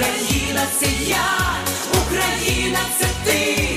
Україна це я, Україна це ти.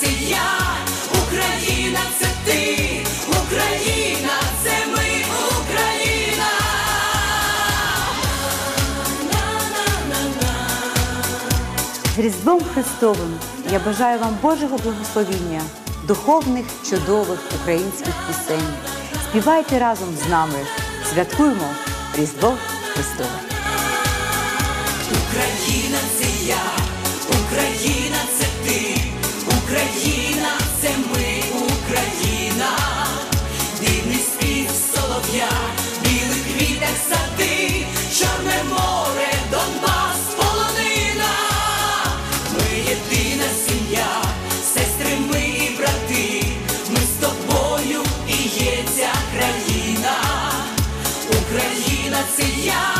це я, Україна, це ти, Україна, це ми, Україна. З Різдвом Христовим я бажаю вам Божого благословіння, духовних, чудових українських пісень. Співайте разом з нами, святкуємо Різдво Христове. Україна це я, Україна. Garcia.